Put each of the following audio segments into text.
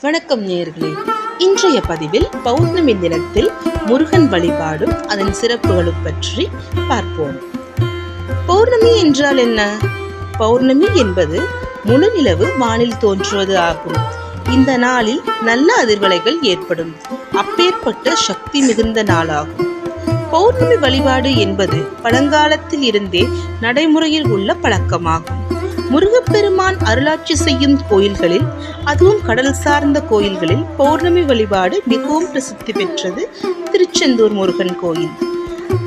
வணக்கம் நேயர்களே. இன்றைய பதிவில் பௌர்ணமி தினத்தில் முருகன் வழிபாடும் அதன் சிறப்புகளும் பற்றி பார்ப்போம். பௌர்ணமி என்றால் என்ன? பௌர்ணமி என்பது முழு நிலவு வானில் தோன்றுவது ஆகும். இந்த நாளில் நல்ல அதிர்வலைகள் ஏற்படும். அப்பேற்பட்ட சக்தி மிகுந்த நாளாகும். பௌர்ணமி வழிபாடு என்பது பழங்காலத்தில் இருந்தே நடைமுறையில் உள்ள பழக்கமாகும். முருகப்பெருமான் அருளாட்சி செய்யும் கோயில்களில் அதுவும் கடல் சார்ந்த கோயில்களில் பௌர்ணமி வழிபாடு மிகவும் பிரசித்தி பெற்றது திருச்செந்தூர் முருகன் கோயில்.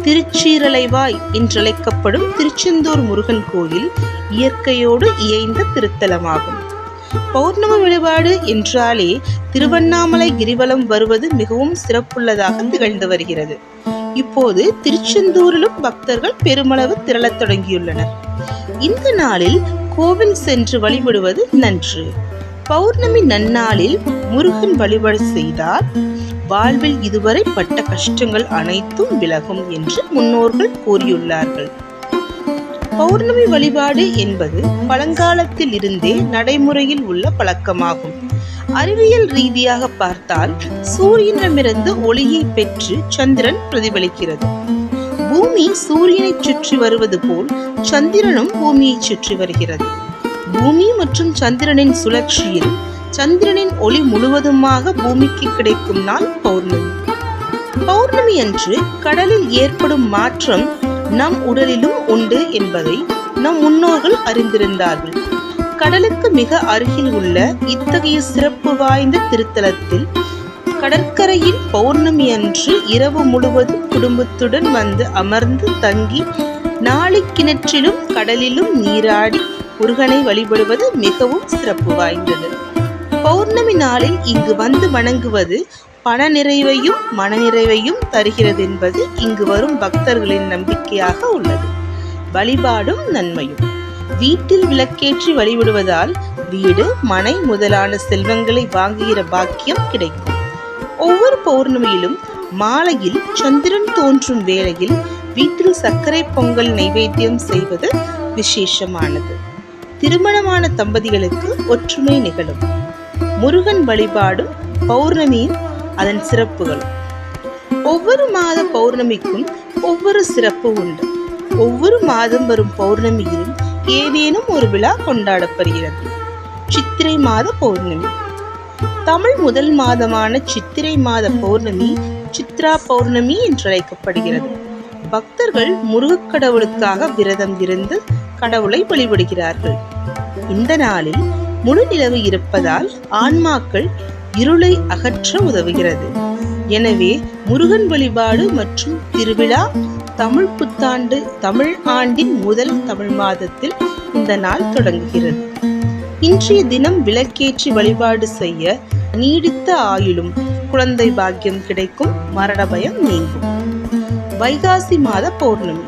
திருச்சீரலைவாய் என்றழைக்கப்படும் திருச்செந்தூர் முருகன் கோயில் இயற்கையோடு இயைந்த திருத்தலமாகும். பௌர்ணமி வழிபாடு என்றாலே திருவண்ணாமலை கிரிவலம் வருவது மிகவும் சிறப்புள்ளதாக திகழ்ந்து வருகிறது. இப்போது திருச்செந்தூரிலும் பக்தர்கள் பெருமளவு திரளத் தொடங்கியுள்ளனர். இந்த நாளில் கோவில் சென்று வழிபடுவது நன்று. பௌர்ணமி நன்னாளில் முருகன் வழிபாடு செய்தால் வாழ்வில் இதுவரை பட்ட கஷ்டங்கள் அனைத்தும் விலகும் என்று முன்னோர்கள் கூறியுள்ளார்கள். பௌர்ணமி வழிபாடு என்பது பழங்காலத்தில் இருந்தே நடைமுறையில் உள்ள பழக்கமாகும். அறிவியல் ரீதியாக பார்த்தால் சூரியனிடமிருந்து ஒளியை பெற்று சந்திரன் பிரதிபலிக்கிறது. பூமி சூரியனை சுற்றி வருவது போல் சந்திரனும் பூமியை சுற்றி வருகிறது. பூமி மற்றும் சந்திரனின் சுழற்சியில் சந்திரனின் ஒளி முழுவதுமாக பூமிக்கு கிடைக்கும் நாள் பௌர்ணமி. பௌர்ணமி அன்று கடலில் ஏற்படும் மாற்றம் நம் உடலிலும் உண்டு என்பதை நம் முன்னோர்கள் அறிந்திருந்தார்கள். கடலுக்கு மிக அருகில் உள்ள இத்தகைய சிறப்பு வாய்ந்த திருத்தலத்தில் கடற்கரையில் பௌர்ணமி அன்று இரவு முழுவதும் குடும்பத்துடன் வந்து அமர்ந்து தங்கி நாளை கிணற்றிலும் கடலிலும் நீராடி முருகனை வழிபடுவது மிகவும் சிறப்பு வாய்ந்தது. பௌர்ணமி நாளில் இங்கு வந்து வணங்குவது பண நிறைவையும் மனநிறைவையும் தருகிறது என்பது இங்கு வரும் பக்தர்களின் நம்பிக்கையாக உள்ளது. வழிபாடும் நன்மையும். வீட்டில் விளக்கேற்றி வழிபடுவதால் வீடு மனை முதலான செல்வங்களை வாங்குகிற பாக்கியம் கிடைக்கும். ஒவ்வொரு பௌர்ணமியிலும் மாலையில் சந்திரன் தோன்றும் வேளையில் வீட்டில் சர்க்கரை பொங்கல் நைவேத்தியம் செய்வது விசேஷமானது. திருமணமான தம்பதிகளுக்கு ஒற்றுமை நிகழும். முருகன் வழிபாடும் பௌர்ணமியும் அதன் சிறப்புகள். ஒவ்வொரு மாத பௌர்ணமிக்கும் ஒவ்வொரு சிறப்பு உண்டு. ஒவ்வொரு மாதம் வரும் பௌர்ணமியிலும் ஏதேனும் ஒரு விழா கொண்டாடப்படுகிறது. சித்திரை மாத பௌர்ணமி. தமிழ் முதல் மாதமான சித்திரை மாத பௌர்ணமி சித்ரா பௌர்ணமி என்று அழைக்கப்படுகிறது பக்தர்கள் முருகக் கடவுளுக்காக விரதம் இருந்து கடவுளை வழிபடுகிறார்கள். இந்த நாளில் முழு நிலவு இருப்பதால் ஆன்மாக்கள் இருளை அகற்ற உதவுகிறது. எனவே முருகன் வழிபாடு மற்றும் திருவிழா தமிழ் புத்தாண்டு தமிழ் ஆண்டின் முதல் தமிழ் மாதத்தில் இந்த நாள் தொடங்குகிறது. இன்றைய தினம் விளக்கேற்றி வழிபாடு செய்ய நீடித்த ஆயுளும் குழந்தை பாக்கியம் கிடைக்கும். மரண பயம் நீங்கும். வைகாசி மாத பௌர்ணமி.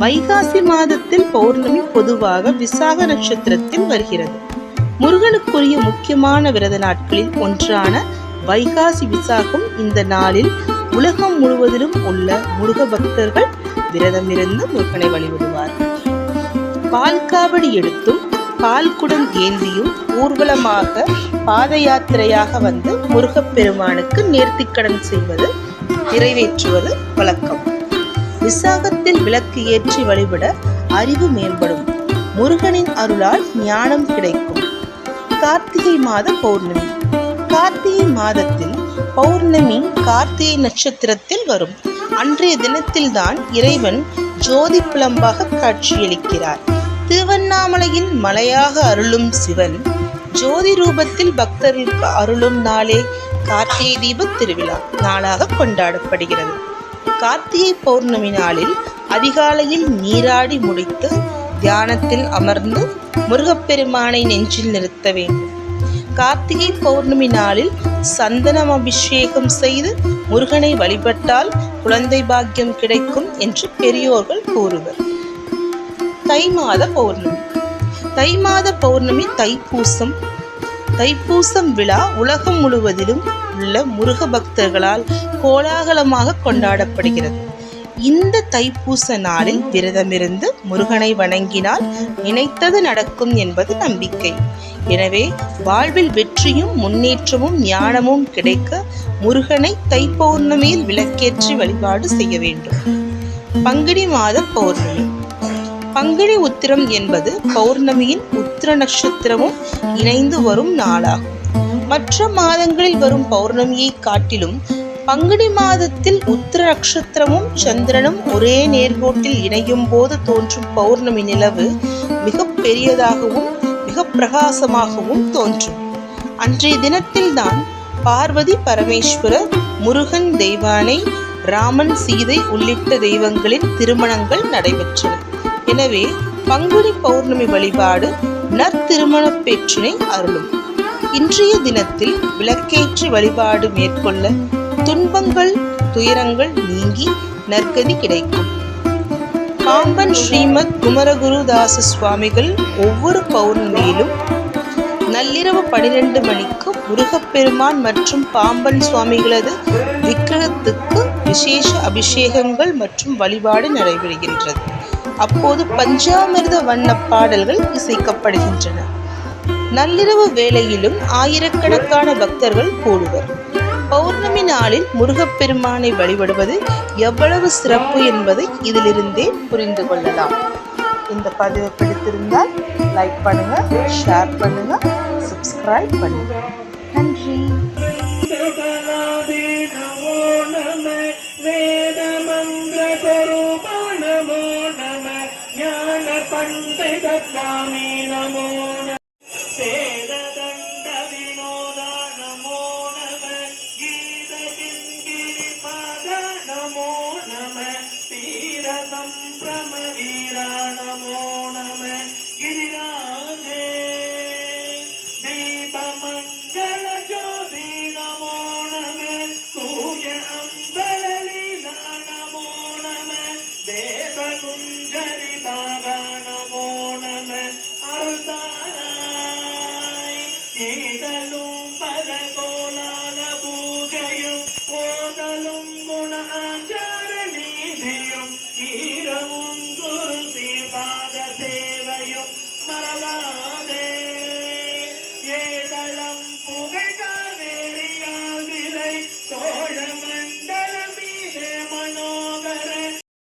வைகாசி மாதத்தில் பௌர்ணமி பொதுவாக விசாக நட்சத்திரத்தில் வருகிறது. முருகனுக்குரிய முக்கியமான விரத நாட்களில் ஒன்றான வைகாசி விசாகம் இந்த நாளில் உலகம் முழுவதிலும் உள்ள முருக பக்தர்கள் விரதமிருந்து முருகனை வழிபடுவார்கள். பால் காவடி எடுத்தும் பால் குடம் ஏந்தியும் ஊர்வலமாக பாத யாத்திரையாக வந்து முருகப்பெருமானுக்கு நேர்த்திக்கடன் செய்வது நிறைவேற்றுவது வழக்கம். விசாகத்தில் விளக்கு ஏற்றி வழிபட அறிவு மேம்படும். முருகனின் அருளால் ஞானம் கிடைக்கும். கார்த்திகை மாத பௌர்ணமி. கார்த்திகை மாதத்தில் பௌர்ணமி கார்த்திகை நட்சத்திரத்தில் வரும். அன்றைய தினத்தில்தான் இறைவன் ஜோதி புலம்பாக காட்சியளிக்கிறார். திருவண்ணாமலையில் மலையாக அருளும் சிவன் ஜோதி ரூபத்தில் பக்தர்களுக்கு அருளும் நாளே கார்த்திகை தீப திருவிழா நாளாக கொண்டாடப்படுகிறது. கார்த்திகை பௌர்ணமி நாளில் அதிகாலையில் நீராடி முடித்து தியானத்தில் அமர்ந்து முருகப்பெருமானை நெஞ்சில் நிறுத்த வேண்டும். கார்த்திகை பௌர்ணமி நாளில் சந்தனம் அபிஷேகம் செய்து முருகனை வழிபட்டால் குழந்தை பாக்கியம் கிடைக்கும் என்று பெரியோர்கள் கூறுவர். தை மாத பௌர்ணமி. தை மாத பௌர்ணமி தைப்பூசம். தைப்பூசம் விழா உலகம் முழுவதிலும் உள்ள முருக பக்தர்களால் கோலாகலமாக கொண்டாடப்படுகிறது. இந்த தைப்பூச நாளில் விரதமிருந்து முருகனை வணங்கினால் நினைத்தது நடக்கும் என்பது நம்பிக்கை. எனவே வாழ்வில் வெற்றியும் முன்னேற்றமும் ஞானமும் கிடைக்க முருகனை தைப்பௌர்ணமியில் விளக்கேற்றி வழிபாடு செய்ய வேண்டும். பங்குனி மாத பௌர்ணமி. பங்குனி உத்திரம் என்பது பௌர்ணமியின் உத்திர நட்சத்திரமும் இணைந்து வரும் நாளாகும். மற்ற மாதங்களில் வரும் பௌர்ணமியை காட்டிலும் பங்குனி மாதத்தில் உத்திர நட்சத்திரமும் சந்திரனும் ஒரே நேர்கோட்டில் இணையும் போது தோன்றும் பௌர்ணமி நிலவு மிக பெரியதாகவும் மிக பிரகாசமாகவும் தோன்றும். அன்றைய தினத்தில்தான் பார்வதி பரமேஸ்வரர் முருகன் தெய்வானை ராமன் சீதை உள்ளிட்ட தெய்வங்களின் திருமணங்கள் நடைபெற்றன எனவே பங்குனி பௌர்ணமி வழிபாடு நற்திருமண பேற்றினை அருளும். இன்றைய தினத்தில் விளக்கேற்று வழிபாடு மேற்கொள்ள துன்பங்கள் துயரங்கள் நீங்கி நற்கதி கிடைக்கும். பாம்பன் ஸ்ரீமத் குமரகுருதாச சுவாமிகள் ஒவ்வொரு பௌர்ணமியிலும் நள்ளிரவு பனிரெண்டு மணிக்கு முருகப்பெருமான் மற்றும் பாம்பன் சுவாமிகளது விக்கிரகத்துக்கு விசேஷ அபிஷேகங்கள் மற்றும் வழிபாடு நடைபெறுகின்றது. அப்போது பஞ்சாமிர்த வண்ண பாடல்கள் இசைக்கப்படுகின்றன. நள்ளிரவு வேளையிலும் ஆயிரக்கணக்கான பக்தர்கள் கூடுவர். பௌர்ணமி நாளில் முருகப்பெருமானை வழிபடுவது எவ்வளவு சிறப்பு என்பதை இதிலிருந்தே புரிந்து கொள்ளலாம். இந்த பதிவு பிடித்திருந்தால் லைக் பண்ணுங்க ஷேர் பண்ணுங்க சப்ஸ்கிரைப் பண்ணுங்க. நன்றி. நம வேதமந்திர சொரூபா நமோ நம ஞான பண்டித சுவாமி நமோ